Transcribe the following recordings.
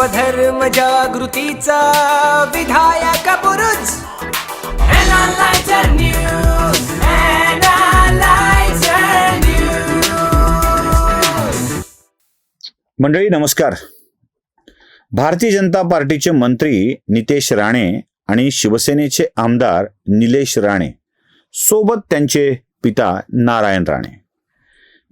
स्वधर्म जागृतीचा विधायक News. मंडळी नमस्कार. भारतीय जनता पार्टीचे मंत्री नितेश राणे आणि शिवसेनेचे आमदार निलेश राणे सोबत त्यांचे पिता नारायण राणे.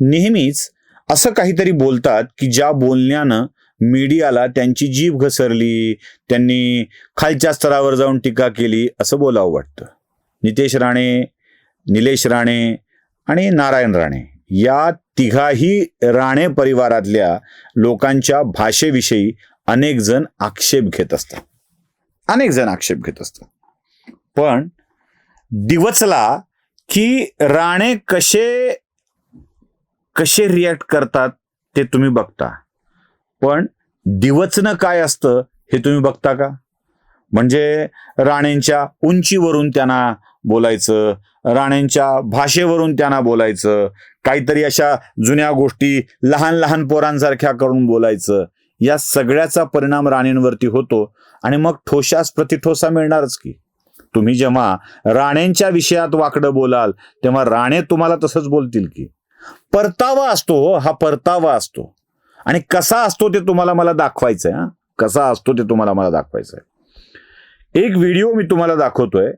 नेहमीच असं काहीतरी बोलतात की ज्या बोलण्यानं मीडियाला त्यांची जीभ घसरली त्यांनी खालच्या स्तरावर जाऊन टीका केली असं बोलावं वाटतं. नितेश राणे निलेश राणे आणि नारायण राणे या तिघाही राणे परिवारातल्या लोकांच्या भाषेविषयी अनेक जण आक्षेप घेत असतात. अनेक जण आक्षेप घेत असतात. पण दिवचला की राणे कसे कसे रिॲक्ट करतात ते तुम्ही बघता. पण दिवचनं काय असतं हे तुम्ही बघता का? म्हणजे राणेंच्या उंचीवरून त्यांना बोलायचं राणेंच्या भाषेवरून त्यांना बोलायचं काहीतरी अशा जुन्या गोष्टी लहान लहान पोरांसारख्या करून बोलायचं या सगळ्याचा परिणाम राणेंवरती होतो आणि मग ठोशास प्रतिठोसा मिळणारच की. तुम्ही जेव्हा राणेंच्या विषयात वाकडं बोलाल तेव्हा राणे तुम्हाला तसंच बोलतील की. परतावा असतो हो, हा परतावा असतो. आणि कसा असतो ते तुम्हाला मला दाखवायचंय कसा असतो ते तुम्हाला मला दाखवायचंय. एक व्हिडिओ मी तुम्हाला दाखवतोय.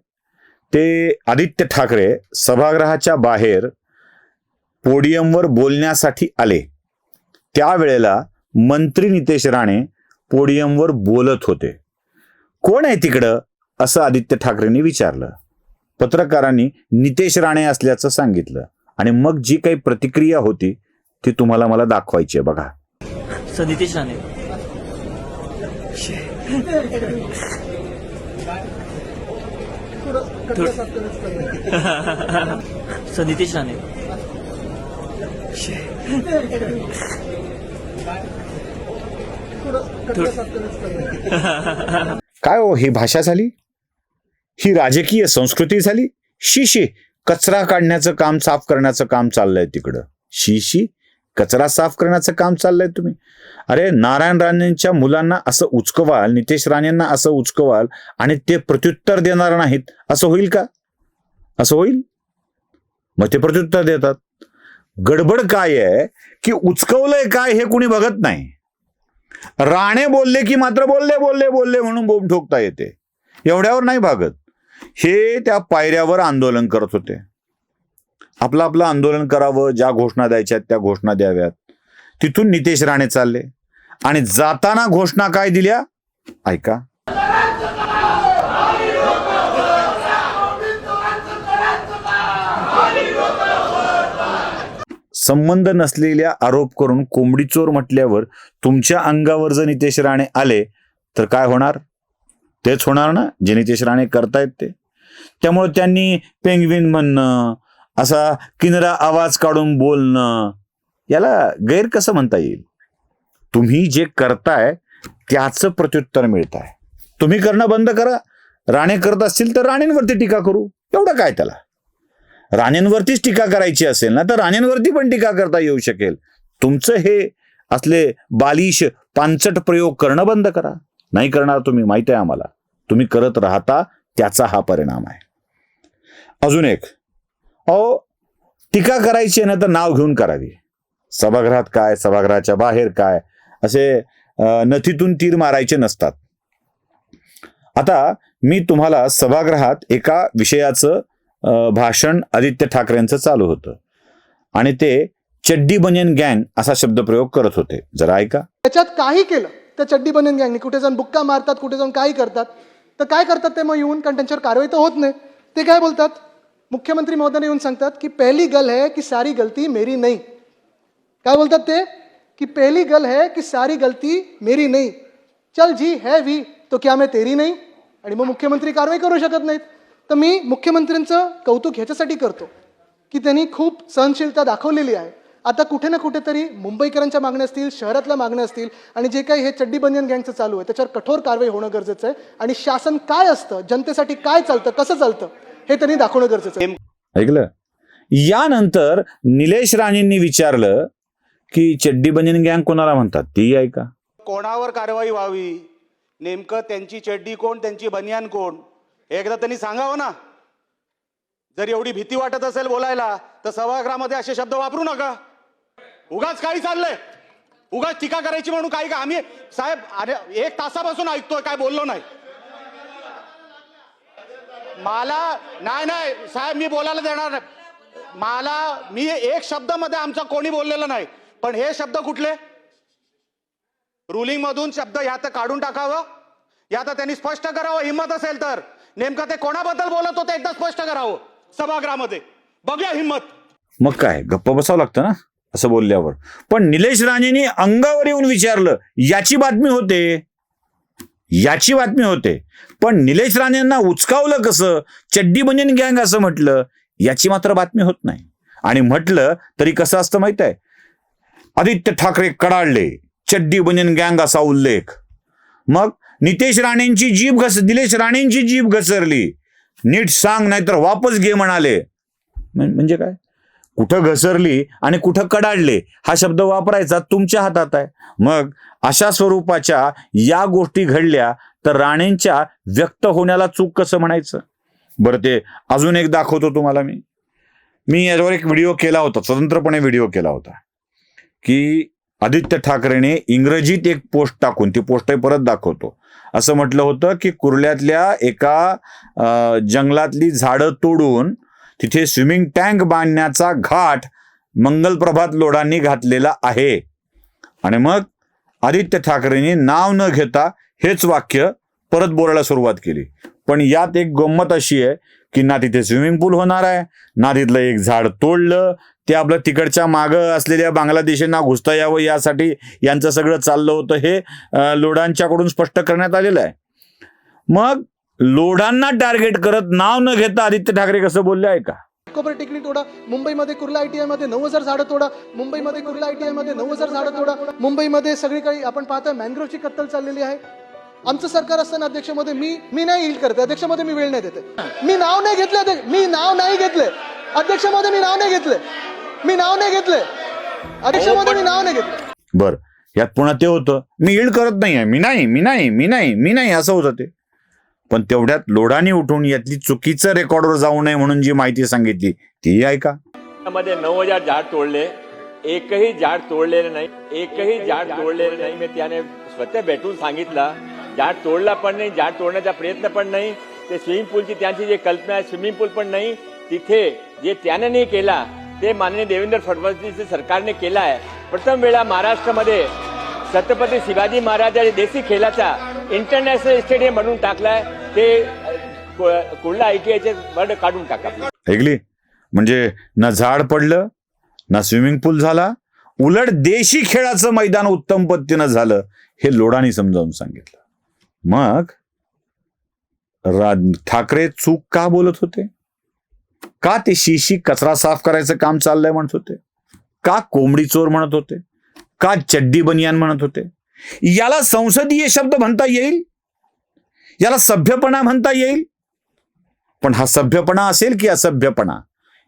ते आदित्य ठाकरे सभागृहाच्या बाहेर पोडियमवर बोलण्यासाठी आले. त्यावेळेला मंत्री नितेश राणे पोडियमवर बोलत होते. कोण आहे तिकडं? असं आदित्य ठाकरेंनी विचारलं. पत्रकारांनी नितेश राणे असल्याचं सांगितलं. आणि मग जी काही प्रतिक्रिया होती ती तुम्हाला मला दाखवायची आहे. बघा. सर नितेश राणे. सर नितेश राणे. काय हो ही भाषा झाली? ही राजकीय संस्कृती झाली? शी शी कचरा काढण्याचं काम साफ करण्याचं काम चाललंय तिकडं. शी शी कचरा साफ करण्याचं काम चाललंय तुम्ही. अरे नारायण राणेंच्या मुलांना असं उचकवाल नितेश राणेंना असं उचकवाल आणि ते प्रत्युत्तर देणार नाहीत असं होईल का? असं होईल? मग ते प्रत्युत्तर देतात. गडबड काय आहे की उचकवलंय काय हे कुणी बघत नाही. राणे बोलले की मात्र बोलले बोलले बोलले म्हणून बोंब ठोकता येते. एवढ्यावर नाही भागत. हे त्या पायऱ्यावर आंदोलन करत होते. आपलं आपलं आंदोलन करावं ज्या घोषणा द्यायच्या त्या घोषणा द्याव्यात. तिथून नितेश राणे चालले. आणि जाताना घोषणा काय दिल्या? ऐका. संबंध नसलेल्या आरोप करून कोंबडी चोर म्हटल्यावर तुमच्या अंगावर जर नितेश राणे आले तर काय होणार? तेच होणार ना? जे नितेश राणे करतायत ते. त्यामुळे त्यांनी पेंगविन म्हणणं असा किनरा आवाज काढून बोलणं याला गैर कसं म्हणता येईल? तुम्ही जे करताय त्याचं प्रत्युत्तर मिळत आहे तुम्ही करणं बंद करा. राणे करत असतील तर राणेंवरती टीका करू. एवढं काय त्याला? राणेंवरतीच टीका करायची असेल ना तर राणेंवरती पण टीका करता येऊ शकेल. तुमचं हे असले बालिश पानचट प्रयोग करणं बंद करा. नाही करणार तुम्ही माहिती आहे आम्हाला. तुम्ही करत राहता त्याचा हा परिणाम आहे. अजून एक. अहो टीका करायची आहे ना तर नाव घेऊन करावी. सभागृहात काय सभागृहाच्या बाहेर काय असे नथीतून तीर मारायचे नसतात. आता मी तुम्हाला सभागृहात एका विषयाचं भाषण आदित्य ठाकरेंचं चालू होतं. आणि ते चड्डी बनियन गँग असा शब्दप्रयोग करत होते. जरा ऐका. त्याच्यात काही केलं. तर चड्डी बनियन गँगने कुठे जाऊन बुक्का मारतात कुठे जाऊन काही करतात. तर काय करतात ते मग येऊन कारण त्यांच्यावर कारवाई तर होत नाही. ते काय बोलतात? मुख्यमंत्री महोदयाने येऊन सांगतात की पहिली गल है की सारी गलती मेरी नाही. काय बोलतात ते? की पहिली गल है की सारी गलती मेरी नाही. चल जी है वी तो क्या मैं तेरी नाही? आणि मग मुख्यमंत्री कारवाई करू शकत नाहीत. तर मी मुख्यमंत्र्यांचं कौतुक ह्याच्यासाठी करतो की त्यांनी खूप सहनशीलता दाखवलेली आहे. आता कुठे ना कुठेतरी मुंबईकरांच्या मागण्या असतील शहरातल्या मागण्या असतील आणि जे काही हे चड्डी बनियन गँगचं चालू आहे त्याच्यावर कठोर कारवाई होणं गरजेचं आहे. आणि शासन काय असतं? जनतेसाठी काय चालतं? कसं चालतं? हे त्यांनी दाखवणं गरजेचं आहे. ऐकलं? यानंतर निलेश राणेंनी विचारलं की चड्डी बनियन गँग कोणाला म्हणतात? ती ऐका. कोणावर कारवाई व्हावी? नेमकं त्यांची चड्डी कोण त्यांची बनियान कोण? हे एकदा त्यांनी सांगावं ना. जर एवढी भीती वाटत असेल बोलायला तर सभागृहामध्ये असे शब्द वापरू नका. उगाच काही चाललंय. उगाच टीका करायची म्हणून काही का आम्ही साहेब अरे एक तासापासून ऐकतोय काय बोललो नाही. मला नाही नाही साहेब मी बोलायला देणार नाही. मला मी एक शब्दामध्ये आमचा कोणी बोललेलं नाही. पण हे शब्द कुठले? रुलिंग मधून शब्द ह्या तर काढून टाकावं. या तर त्यांनी स्पष्ट करावं. हिंमत असेल तर. नेमकं ते कोणाबद्दल बोलत होते एकदा स्पष्ट करावं. सभागृहामध्ये. बघूया हिंमत. मग काय? गप्प बसावं लागतं ना? असं बोलल्यावर. पण निलेश राणेंनी अंगावर येऊन विचारलं याची बातमी होते. याची बातमी होते. पण निलेश राणेंना उचकावलं कसं? चड्डी बनियन गँग असं म्हटलं याची मात्र बातमी होत नाही. आणि म्हटलं तरी कसं असतं माहीत आहे? आदित्य ठाकरे कडाडले चड्डी बनियन गँग असा उल्लेख. मग नितेश राणेंची जीभ घस निलेश राणेंची जीभ घसरली. नीट सांग नाहीतर वापस घे म्हणाले. म्हणजे काय? कुठं घसरली आणि कुठं कडाडले हा शब्द वापरायचा तुमच्या हातात आहे. मग अशा स्वरूपाच्या या गोष्टी घडल्या तर राणेंच्या व्यक्त होण्याला चूक कसं म्हणायचं? बरं ते अजून एक दाखवतो तुम्हाला मी. मी याच्यावर एक व्हिडिओ केला होता स्वतंत्रपणे व्हिडिओ केला होता. की आदित्य ठाकरेने इंग्रजीत एक पोस्ट टाकून ती पोस्ट परत दाखवतो. असं म्हटलं होतं की कुर्ल्यातल्या एका जंगलातली झाडं तोडून तिथे स्विमिंग टँक बांधण्याचा घाट मंगलप्रभात लोडांनी घातलेला आहे. आणि मग आदित्य ठाकरेंनी नाव न घेता हेच वाक्य परत बोलायला सुरुवात केली. पण यात एक गंमत अशी आहे की ना तिथे स्विमिंग पूल होणार आहे ना तिथलं एक झाड तोडलं ते आपलं तिकडच्या मागं असलेल्या बांगलादेशींना घुसता यावं यासाठी यांचं सगळं चाललं होतं हे लोडांच्याकडून स्पष्ट करण्यात आलेलं आहे. मग लोढांना टार्गेट करत नाव न घेता आदित्य ठाकरे कसं बोलले आहे का कोपर टेकडी तोडा मुंबईमध्ये कुर्ला आयटीआयमध्ये नऊ हजार झाडं तोडा मुंबईमध्ये कुर्ला आयटीआयमध्ये नऊ हजार झाडं तोडा मुंबईमध्ये सगळीकडे आपण पाहतोय मॅनग्रोवची कत्तल चाललेली आहे. आमचं सरकार असताना अध्यक्षमध्ये मी मी नाही यील्ड करते अध्यक्षमध्ये मी वेळ नाही देते. मी नाव नाही घेतले मी नाव नाही घेतले. अध्यक्षमध्ये मी नाव नाही घेतले. मी नाव नाही घेतले. अध्यक्षमध्ये मी नाव नाही घेतले. बर यात पुन्हा ते होतं मी इल्ड करत नाहीये मी नाही मी नाही मी नाही मी नाही असं होतं ते. पण तेवढ्यात लोडाने उठून यातली चुकीचं रेकॉर्डवर जाऊ नये म्हणून जी माहिती सांगितली ती ऐका. मध्ये नऊ हजार झाड तोडले एकही झाड तोडलेलं नाही एकही झाड तोडलेलं नाही. मी त्याने स्वतः भेटून सांगितलं झाड तोडला पण नाही झाड तोडण्याचा प्रयत्न पण नाही. ते स्विमिंग पूलची त्यांची जी कल्पना आहे स्विमिंग पूल पण नाही. तिथे जे त्याने नाही केला ते माननीय देवेंद्र फडणवीस सरकारने केला आहे. प्रथम वेळा महाराष्ट्रामध्ये छत्रपती शिवाजी महाराजांच्या देशी खेळाचा इंटरनॅशनल स्टेडियम बनवून टाकलाय ते अ, ऐकायचे वर्ड काढून टाका. ऐकली? म्हणजे ना झाड पडलं ना स्विमिंग पूल झाला उलट देशी खेळाचं मैदान उत्तम पद्धतीनं झालं हे लोडानी समजावून सांगितलं. मग ठाकरे चूक का बोलत होते? का ते शिशी कचरा साफ करायचं काम चाललंय म्हणत होते? का कोंबडी चोर म्हणत होते? का चड्डी बनियान म्हणत होते? याला संसदीय शब्द म्हणता येईल? याला सभ्यपणा म्हणता येईल. पण हा सभ्यपणा असेल की असभ्यपणा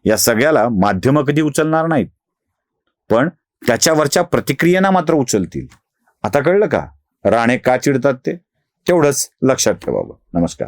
या सगळ्याला माध्यमं कधी उचलणार नाहीत. पण त्याच्यावरच्या प्रतिक्रियेना मात्र उचलतील. आता कळलं का? राणे का चिडतात ते? तेवढंच लक्षात ठेवावं. नमस्कार.